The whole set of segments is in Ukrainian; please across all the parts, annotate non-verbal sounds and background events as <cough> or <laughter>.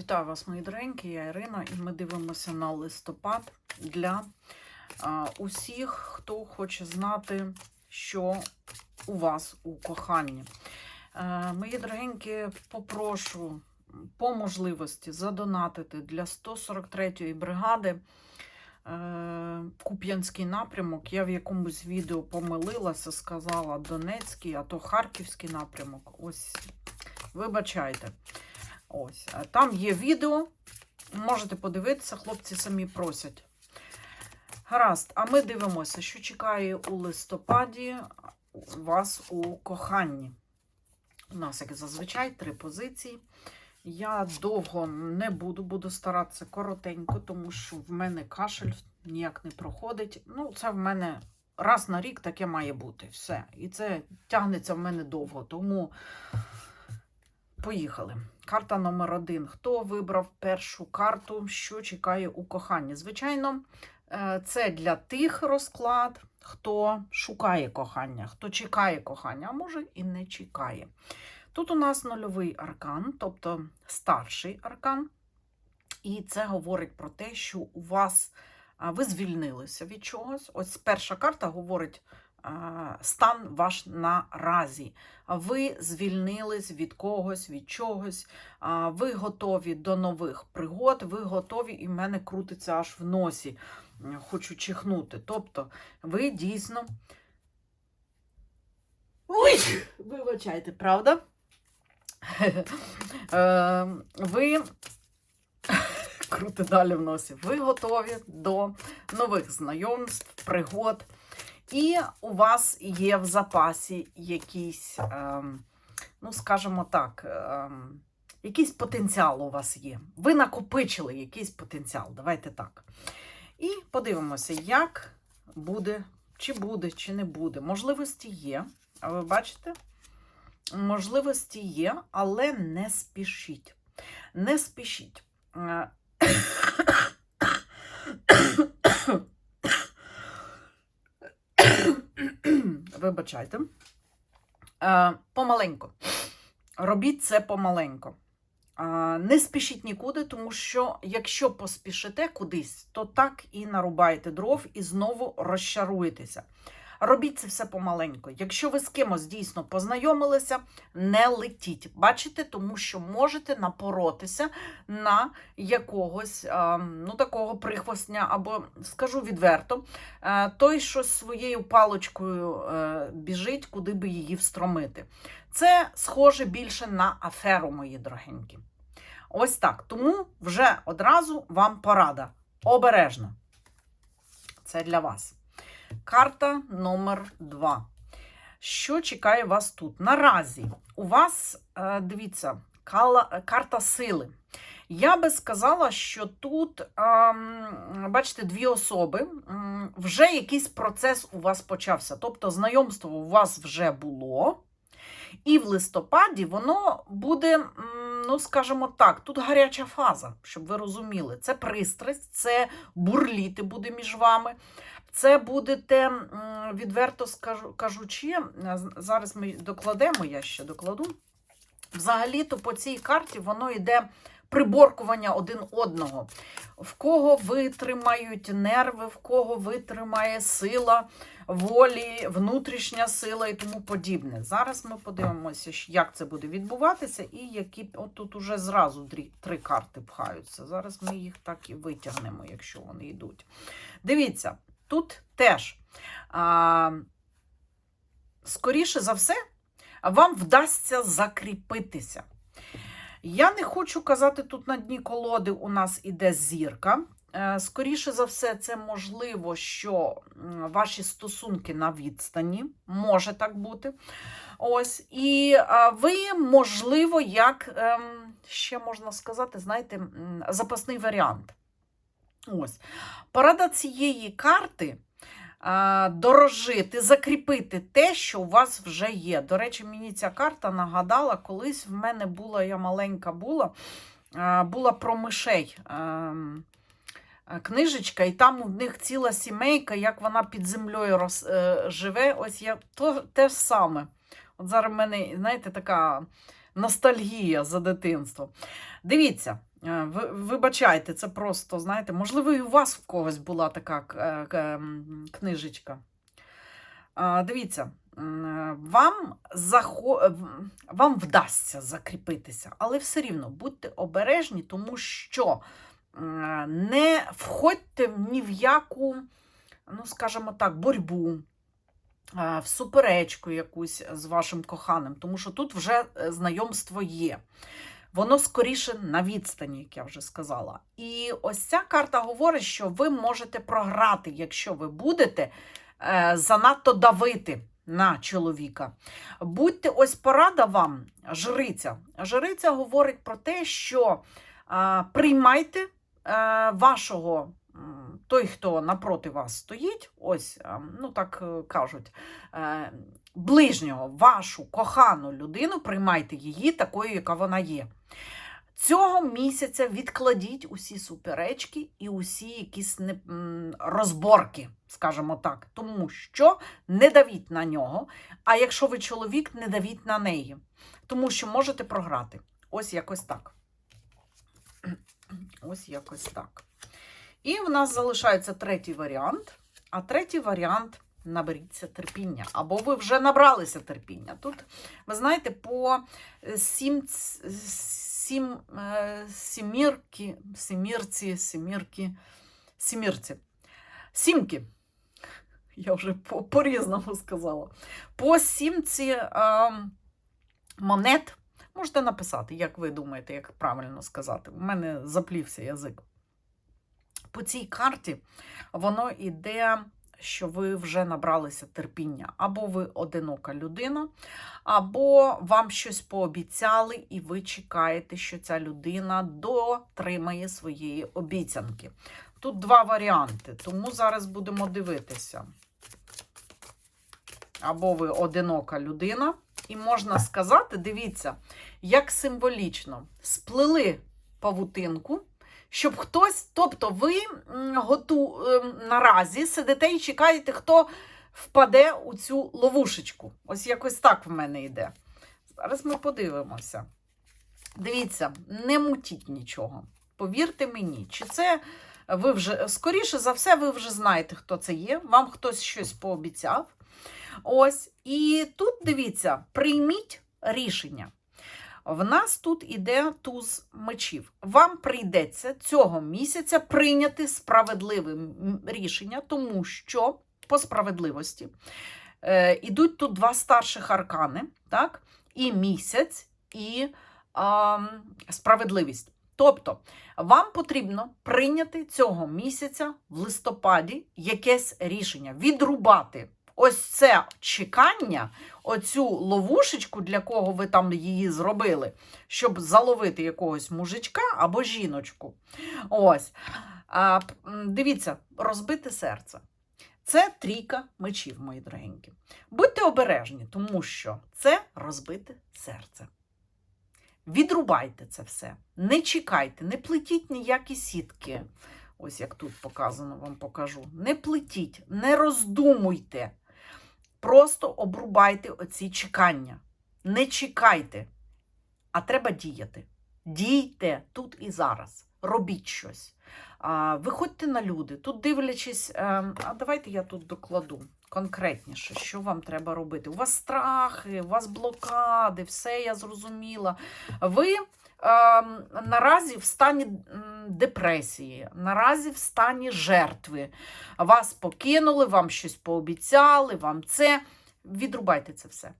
Вітаю вас, мої доренькі, я Ірина, і ми дивимося на листопад для а, усіх, хто хоче знати, що у вас у коханні. Е, мої дорогенькі, попрошу по можливості задонатити для 143-ї бригади. е, Куп'янський напрямок. Я в якомусь відео помилилася, сказала Донецький, а то Харківський напрямок. Ось, вибачайте. Ось, там є відео. Можете подивитися, хлопці самі просять. Гаразд, а ми дивимося, що чекає у листопаді вас у коханні. У нас, як зазвичай, три позиції. Я довго не буду, буду старатися коротенько, тому що в мене кашель ніяк не проходить. Ну, це в мене раз на рік таке має бути. Все. І це тягнеться в мене довго. Тому поїхали. Карта номер один. Хто вибрав першу карту, що чекає у коханні? Звичайно, е, це для тих розклад, хто шукає кохання, хто чекає кохання, а може і не чекає. Тут у нас нульовий аркан, тобто старший аркан. І це говорить про те, що у вас ви звільнилися від чогось. Ось перша карта говорить стан ваш наразі. Ви звільнились від когось, від чогось, ви готові до нових пригод, ви готові, і в мене крутиться аж в носі. Хочу чихнути. Тобто, ви дійсно. Ой! Вибачайте, правда? <laughs> Е, Ви <laughs> крути далі в носі. Ви готові до нових знайомств, пригод. І у вас є в запасі якийсь, ем, ну, скажімо так, ем, якийсь потенціал у вас є. Ви накопичили якийсь потенціал. Давайте так. І подивимося, як буде, чи буде, чи не буде. Можливості є. А ви бачите? Можливості є, але не спішіть. Не спішіть. <coughs> Е, Вибачайте. Е, Помаленько. Робіть це помаленько. Е, Не спішіть нікуди, тому що якщо поспішите кудись, то так і нарубаєте дров і знову розчаруєтеся. Робіть це все помаленько. Якщо ви з кимось дійсно познайомилися, не летіть. Бачите, тому що можете напоротися на якогось а, ну, такого прихвостня, або скажу відверто, а, той, що своєю паличкою е, біжить, куди би її встромити. Це схоже більше на аферу, мої дорогенькі. Ось так. Тому вже одразу вам порада. Обережно. Це для вас. Карта номер 2. Що чекає вас тут? Наразі у вас, е, дивіться, карта сили. Я би сказала, що тут, ем, бачите, дві особи, вже якийсь процес у вас почався. Тобто, знайомство у вас вже було. І в листопаді воно буде, ну, скажімо так, тут гаряча фаза, щоб ви розуміли. Це пристрасть, це бурліти буде між вами. Це будете, відверто скажу, кажучи, е, зараз ми докладемо, я ще докладу. Взагалі-то по цій карті воно йде приборкування один одного. В кого витримають нерви, в кого витримає сила волі, внутрішня сила і тому подібне. Зараз ми подивимося, як це буде відбуватися, і які от тут уже зразу три карти пхаються. Зараз ми їх так і витягнемо, якщо вони йдуть. Дивіться, тут теж, а, скоріше за все, вам вдасться закріпитися. Я не хочу казати, тут на дні колоди у нас іде зірка. Е, Скоріше за все, це можливо, що ваші стосунки на відстані, може так бути. Ось, і ви, можливо, як ем, ще можна сказати, знаєте, запасний варіант. Ось. Порада цієї карти а, дорожити, закріпити те, що у вас вже є. До речі, мені ця карта нагадала, колись в мене була, я маленька була, а, була про мишей. ем, е, Книжечка, і там у них ціла сімейка, як вона під землею роз, е, живе. Ось я то те ж саме. От зараз в мене, знаєте, така ностальгія за дитинство. Дивіться, вибачайте, це просто, знаєте, можливо, і у вас в когось була така е, книжечка. Дивіться, вам, захо... вам вдасться закріпитися, але все рівно будьте обережні, тому що не входьте ні в яку, ну, скажімо так, боротьбу, е, в суперечку якусь з вашим коханим, тому що тут вже е, знайомство є. Воно скоріше на відстані, як я вже сказала. І ось ця карта говорить, що ви можете програти, якщо ви будете е, занадто давити на чоловіка. Будьте ось порада вам, жриця. Жриця говорить про те, що приймайте е, вашого. Той, хто напроти вас стоїть, ось, е, ну так е, кажуть, ближнього, вашу кохану людину, приймайте її такою, яка вона є. Цього місяця відкладіть усі суперечки і усі якісь не, розборки, скажімо так, тому що не давіть на нього. А якщо ви чоловік, не давіть на неї, тому що можете програти. Ось якось так. <clears throat> Ось якось так. І в нас залишається третій варіант. А третій варіант наберіться терпіння. Або ви вже набралися терпіння. Тут, ви знаєте, по е, сім, сім, е, сімірки, сімірці, сімірки, сімірці, сімки. Я вже по- по-різному сказала. По сімці е, монет можете написати, як ви думаєте, як правильно сказати. У мене заплівся язик. По цій карті воно йде, що ви вже набралися терпіння. Або ви одинока людина, або вам щось пообіцяли, і ви чекаєте, що ця людина дотримає своєї обіцянки. Тут два варіанти, тому зараз будемо дивитися. Або ви одинока людина, і можна сказати, дивіться, як символічно сплели павутинку, щоб хтось, тобто ви готу, ем, наразі сидите і чекаєте, хто впаде у цю ловушечку. Ось якось так в мене йде. Зараз ми подивимося. Дивіться, не мутіть нічого. Повірте мені, чи це ви вже, скоріше за все, ви вже знаєте, хто це є. Вам хтось щось пообіцяв. Ось. І тут дивіться, прийміть рішення. В нас тут іде туз мечів. Вам прийдеться цього місяця прийняти справедливе рішення, тому що по справедливості е, ідуть тут два старших аркани, так? і місяць, і а, справедливість. Тобто, вам потрібно прийняти цього місяця в листопаді якесь рішення, відрубати ось це чекання, оцю ловушечку, для кого ви там її зробили, щоб заловити якогось мужичка або жіночку. Ось. А, дивіться, розбите серце. Це трійка мечів, мої дорогенькі. Будьте обережні, тому що це розбите серце. Відрубайте це все. Не чекайте, не плетіть ніякі сітки. Ось як тут показано, вам покажу. Не плетіть, не роздумуйте. Просто обрубайте оці чекання. Не чекайте, а треба діяти. Дійте тут і зараз. Робіть щось. Виходьте на люди. Тут дивлячись, ем, а давайте я тут докладу конкретніше, що вам треба робити. У вас страхи, у вас блокади, все я зрозуміла. Ви ем, наразі в стані депресії, наразі в стані жертви. Вас покинули, вам щось пообіцяли, вам це. Відрубайте це все.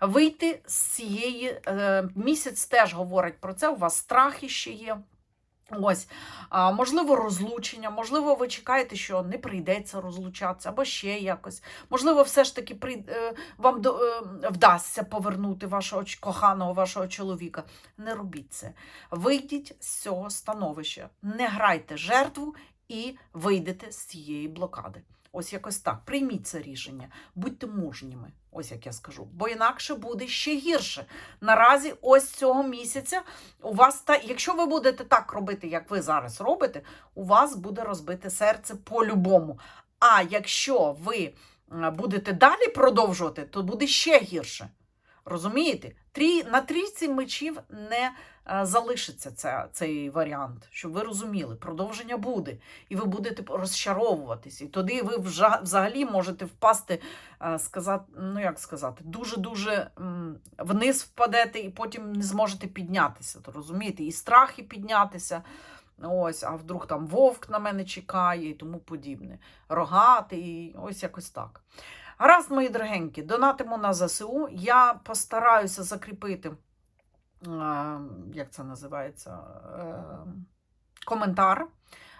Вийти з цієї е, місяць теж говорить про це. У вас страхи ще є. Ось, можливо, розлучення, можливо, ви чекаєте, що не прийдеться розлучатися, або ще якось. Можливо, все ж таки при, е, вам е, вдасться повернути вашого коханого, вашого чоловіка. Не робіть це. Вийдіть з цього становища, не грайте жертву і вийдете з цієї блокади. Ось якось так. Прийміть це рішення, будьте мужніми, ось як я скажу, бо інакше буде ще гірше. Наразі, ось цього місяця, у вас та, якщо ви будете так робити, як ви зараз робите, у вас буде розбите серце по-любому. А якщо ви будете далі продовжувати, то буде ще гірше. Розумієте? Трі, на трійці мечів не е, залишиться це, цей варіант, щоб ви розуміли, продовження буде, і ви будете розчаровуватись. І тоді ви взагалі можете впасти, е, сказати, ну як сказати, дуже-дуже вниз впадете і потім не зможете піднятися. То розумієте, і страхи піднятися. Ось, а вдруг там вовк на мене чекає і тому подібне. Рогатий, ось якось так. Гаразд, мої дорогенькі, донатимо на ЗСУ. Я постараюся закріпити, е, як це називається, е, коментар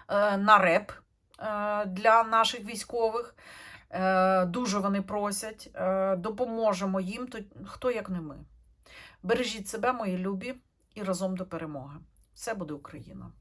е, на реп для наших військових. Дуже вони просять. Допоможемо їм, хто як не ми. Бережіть себе, мої любі, і разом до перемоги. Все буде Україна!